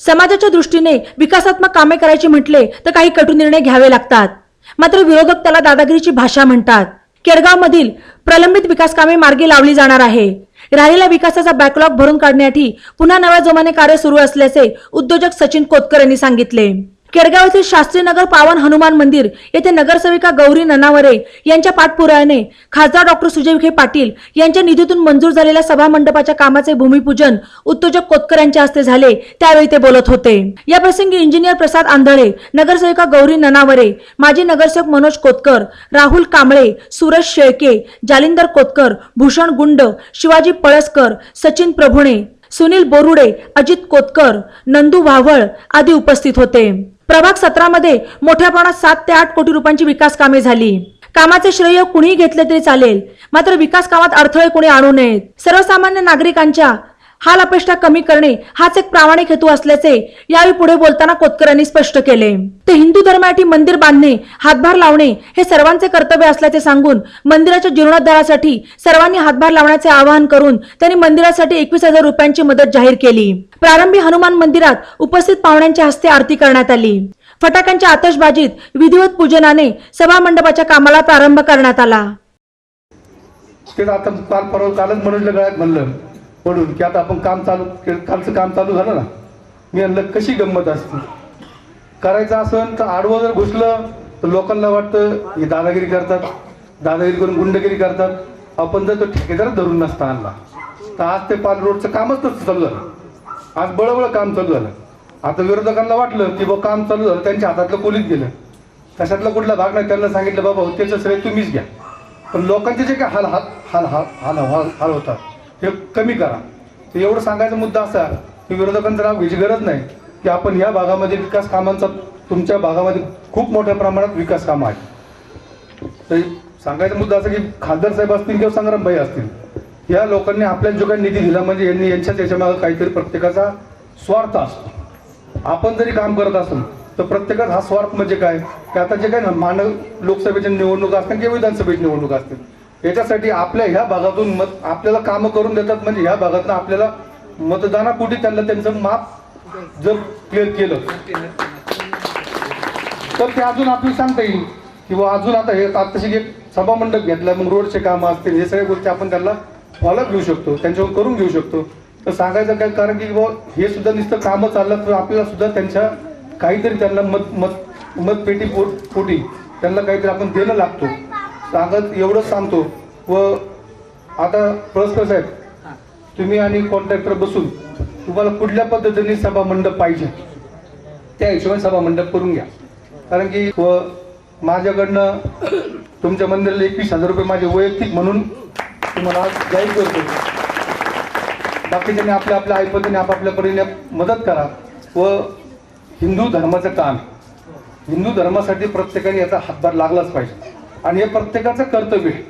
समाजाच्या दृष्टीने विकासात्मक कामे करायची म्हटले तर काही कटू निर्णय घ्यावे लागतात. मात्र विरोधक त्याला दादागिरीची भाषा म्हणतात. केडगावमधील प्रलंबित विकास कामे मार्गी लावली जाणार आहे. राहिलेल्या विकासाचा बॅकलॉग भरून काढण्यासाठी पुन्हा नव्या जोमाने कार्य सुरू असल्याचे उद्योजक सचिन कोतकर यांनी सांगितले. केडगाव येथील शास्त्रीनगर पावन हनुमान मंदिर येथे नगरसेविका गौरी ननावरे यांच्या पाठपुराव्याने खासदार डॉक्टर सुजय विखे पाटील यांच्या निधीतून मंजूर झालेल्या सभा मंडपाच्या कामाचे भूमिपूजन उद्योजक कोतकर यांच्या हस्ते झाले. त्यावेळी ते बोलत होते. या प्रसंगी इंजिनियर प्रसाद आंधळे नगरसेविका गौरी ननावरे माजी नगरसेवक मनोज कोतकर राहुल कांबळे सुरज शेळके जालिंदर कोतकर भूषण गुंड शिवाजी पळसकर सचिन प्रभुणे सुनील बोरुडे अजित कोतकर नंदू वाव्हळ आदी उपस्थित होते. प्रभाग सतरामध्ये मोठ्या प्रमाणात सात ते आठ कोटी रुपयांची विकास कामे झाली. कामाचे श्रेय कुणीही घेतले तरी चालेल. मात्र विकास कामात अडथळे कोणी आणू नयेत. सर्वसामान्य नागरिकांच्या हाल अपेक्षा कमी करणे हाच एक प्रामाणिक हेतू असल्याचे यावेळी पुढे बोलताना कोतकरांनी स्पष्ट केले. ते हिंदू धर्मासाठी मंदिर बांधणे हातभार लावणे हे सर्वांचे कर्तव्य असल्याचे सांगून मंदिराच्या जीर्णोद्धारासाठी सर्वांनी हातभार लावण्याचे आवाहन करून त्यांनी मंदिरासाठी एकवीस हजार रुपयांची मदत जाहीर केली. प्रारंभी हनुमान मंदिरात उपस्थित पाहुण्यांच्या हस्ते आरती करण्यात आली. फटाक्यांच्या आतषबाजीत विधिवत पूजनाने सभा मंडपाच्या कामाला प्रारंभ करण्यात आला. आता काल परवा कालच गळ्यात म्हणलं. म्हणून की आता आपण काम चालू के- कालचं काम चालू झालं ना मी आणलं कशी गंमत असते? करायचं असेल तर आडवं जर घुसलं तर लोकांना वाटतं हे दादागिरी करतात दादागिरी करून गुंडगिरी करतात. आपण जर तो ठेकेदार धरून नसता आणला तर आज ते पाल रोडचं कामच नसतं चालू झालं. आज बळबळ काम चालू झालं. आता विरोधकांना वाटलं की बा काम चालू झालं त्यांच्या हातातलं पोलीस गेलं. तशातला कुठला भाग नाही त्यांना सांगितलं बाबा हो, त्याचं श्रेय तुम्हीच घ्या. पण लोकांचे जे काय हाल हाल हाल हाल हाल हाल हाल होतात हे कमी करा. तर एवढं सांगायचा मुद्दा असा की विरोधकांचं नाव घ्यायची गरज नाही की आपण या भागामध्ये विकास कामांचा तुमच्या भागामध्ये खूप मोठ्या प्रमाणात विकास कामं आहेत. तर सांगायचा मुद्दा असा की खासदार साहेब असतील किंवा संग्रामबाई असतील या लोकांनी आपल्या जो काही निधी दिला म्हणजे यांनी यांच्या त्याच्यामागं काहीतरी प्रत्येकाचा स्वार्थ असतो. आपण जरी काम करत असून तर प्रत्येकात हा स्वार्थ म्हणजे काय? की आता जे काय ना मानव लोकसभेच्या निवडणुका असतील किंवा विधानसभेची निवडणुका असतील याच्यासाठी आपल्या ह्या भागातून मत आपल्याला कामं करून देतात. म्हणजे ह्या भागातनं आपल्याला मतदानापोटी त्यांना त्यांचं माप जर क्लिअर केलं. तर ते अजून आपल्याला सांगता येईल. किंवा अजून आता हे आत्ताशी एक सभा मंडप घेतला मग रोडचे कामं असतील हे सगळ्या गोष्टी आपण त्यांना फॉलोअप घेऊ शकतो. त्यांच्यावर करून घेऊ शकतो. तर सांगायचं काय कारण की बुवा हे सुद्धा नुसतं कामं चाललं तर आपल्याला सुद्धा त्यांच्या काहीतरी त्यांना मत मत मतपेटी पोट पोटी त्यांना काहीतरी आपण देणं लागतो. सांगत एवढंच सांगतो. व आता प्रस्कर साहेब तुम्ही आणि कॉन्ट्रॅक्टर बसून तुम्हाला कुठल्या पद्धतीने सभा मंडप पाहिजे? त्या हिशोबाने सभा मंडप करून घ्या. कारण की व माझ्याकडनं तुमच्या मंदिराला एकवीस हजार रुपये माझे वैयक्तिक म्हणून तुम्हाला आज जाहीर करतो. बाकीच्यांनी आपल्या आपल्या ऐपतीने आपापल्या परीने मदत करा. व हिंदू धर्माचं काम. हिंदू धर्मासाठी प्रत्येकाने याचा हातभार लागलाच पाहिजे. आणि हे प्रत्येकाचं कर्तव्य आहे.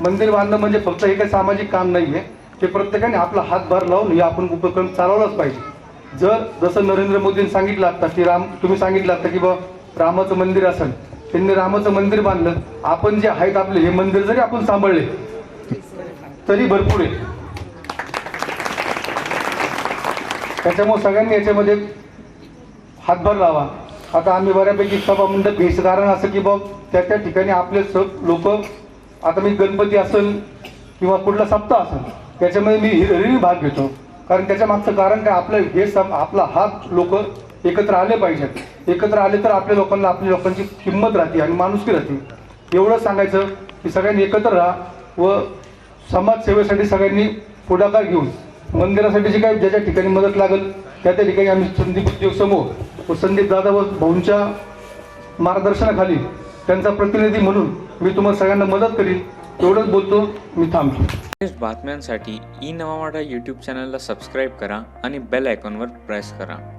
मंदिर बांधणं म्हणजे फक्त हे काही सामाजिक काम नाही आहे ते प्रत्येकाने आपला हातभार लावून हे आपण उपक्रम चालवलाच पाहिजे. जर जसं नरेंद्र मोदींनी सांगितलं आता की राम तुम्ही सांगितलं आता की बा रामाचं मंदिर असेल त्यांनी रामाचं मंदिर बांधलं. आपण जे आहेत आपले हे मंदिर जरी आपण सांभाळले तरी भरपूर आहे. त्याच्यामुळे सगळ्यांनी याच्यामध्ये हातभार लावा. आता आम्ही बऱ्यापैकी सभा मंडप घ्यायचं कारण असं की बघ त्या त्या ठिकाणी आपले सब लोक आता मी गणपती असेल किंवा कुठला सप्ताह असेल त्याच्यामध्ये मी हिरवी भाग घेतो. कारण त्याच्या मागचं कारण काय आपलं हे सब आपला हात लोक एकत्र आले पाहिजेत. एकत्र आले तर आपल्या लोकांना आपल्या लोकांची किंमत राहते आणि माणुसकी राहते. एवढं सांगायचं की सगळ्यांनी एकत्र राहा व समाजसेवेसाठी सगळ्यांनी पुढाकार घेऊन मंदिरासाठी जे काही ज्याच्या ठिकाणी मदत लागेल त्या त्या ठिकाणी आम्ही संदीप उद्योग समूह संदीप दादा व भाऊंच्या मार्गदर्शनाखाली त्यांचा प्रतिनिधी म्हणून मी तुम्हाला सगळ्यांना मदत करीन. एवढंच बोलतो मी थांबतो. बातम्यांसाठी ई नवामाडा यूट्यूब चॅनलला सबस्क्राईब करा आणि बेल आयकॉनवर प्रेस करा.